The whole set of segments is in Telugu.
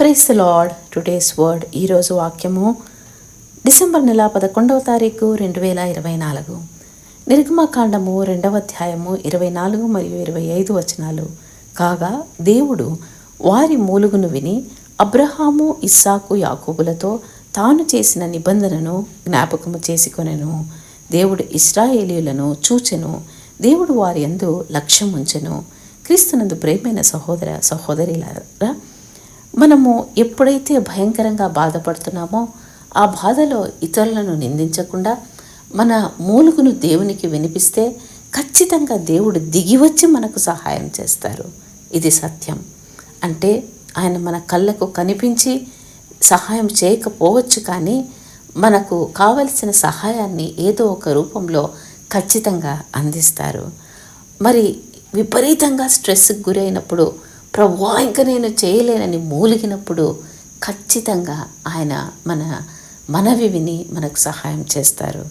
ప్రైస్ లార్డ్ టుడేస్ వర్డ్ ఈరోజు వాక్యము డిసెంబర్ నెల పదకొండవ తారీఖు రెండు వేల ఇరవై నాలుగు. నిర్గమకాండము రెండవ అధ్యాయము ఇరవై నాలుగు మరియు ఇరవై ఐదు వచనాలు. కాగా దేవుడు వారి మూలుగును విని అబ్రహాము ఇస్సాకు యాకూబులతో తాను చేసిన నిబంధనను జ్ఞాపకము చేసుకొనెను. దేవుడు ఇస్రాయేలీయులను చూచెను. దేవుడు వారి యందు లక్ష్యం ఉంచెను క్రీస్తునందు ప్రేమైన సహోదర సహోదరిలారా మనము ఎప్పుడైతే భయంకరంగా బాధపడుతున్నామో ఆ బాధలో ఇతరులను నిందించకుండా మన మూలుగును దేవునికి వినిపిస్తే ఖచ్చితంగా దేవుడు దిగివచ్చి మనకు సహాయం చేస్తారు. ఇది సత్యం. అంటే ఆయన మన కళ్ళకు కనిపించి సహాయం చేయకపోవచ్చు కానీ మనకు కావలసిన సహాయాన్ని ఏదో ఒక రూపంలో ఖచ్చితంగా అందిస్తారు. మరి విపరీతంగా స్ట్రెస్కి గురైనప్పుడు ప్రభా ఇంకా నేను చేయలేనని మూలిగినప్పుడు ఖచ్చితంగా ఆయన మన మనవి విని మనకు సహాయం చేస్తారు.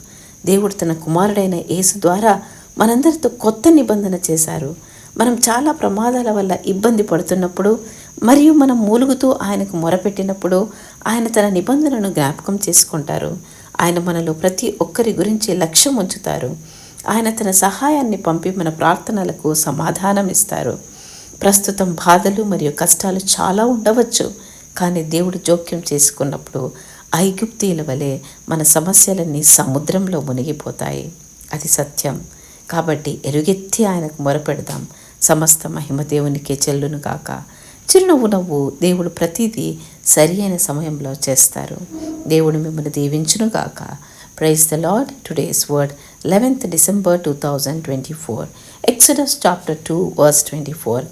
దేవుడు తన కుమారుడైన యేసు ద్వారా మనందరితో కొత్త నిబంధన చేశారు. మనం చాలా ప్రమాదాల వల్ల ఇబ్బంది పడుతున్నప్పుడు మరియు మనం మూలుగుతూ ఆయనకు మొరపెట్టినప్పుడు ఆయన తన నిబంధనను జ్ఞాపకం చేసుకుంటారు. ఆయన మనలో ప్రతి ఒక్కరి గురించి లక్ష్యం ఉంచుతారు. ఆయన తన సహాయాన్ని పంపి మన ప్రార్థనలకు సమాధానం ఇస్తారు ప్రస్తుతం బాధలు మరియు కష్టాలు చాలా ఉండవచ్చు. కానీ దేవుడు జోక్యం చేసుకున్నప్పుడు ఐగుప్తీల వలె మన సమస్యలన్నీ సముద్రంలో మునిగిపోతాయి. అది సత్యం. కాబట్టి ఎరుగెత్తి ఆయనకు మొరపెడదాం. సమస్త మహిమ దేవునికే చెల్లును కాక చిరునవ్వు నవ్వు దేవుడు ప్రతిదీ సరి అయిన సమయంలో చేస్తారు. దేవుడు మిమ్మల్ని దీవించును గాక. Praise the Lord today's word 11th December 2024. Exodus chapter 2, verse 24.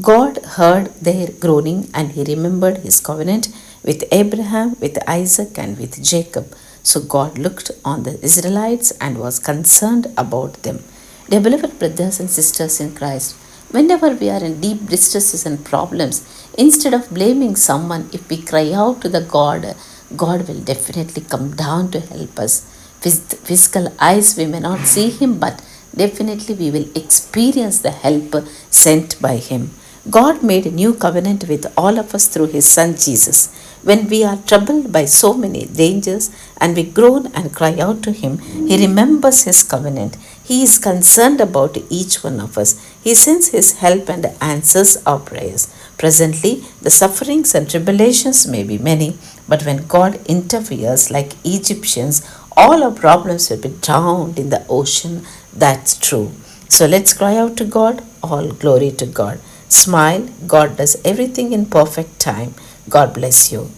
God heard their groaning and he remembered his covenant with Abraham, with Isaac, and with Jacob. So God looked on the Israelites and was concerned about them. Dear beloved brothers and sisters in Christ, whenever we are in deep distresses and problems, instead of blaming someone, if we cry out to the God, God will definitely come down to help us. With physical eyes, we may not see Him, but definitely we will experience the help sent by Him. God made a new covenant with all of us through His Son Jesus. When we are troubled by so many dangers and we groan and cry out to Him, He remembers His covenant. He is concerned about each one of us. He sends His help and answers our prayers. Presently, the sufferings and tribulations may be many, but when God interferes like Egyptians, all our problems will be drowned in the ocean. That's true. So let's cry out to God. All glory to God. Smile. God does everything in perfect time. God bless you.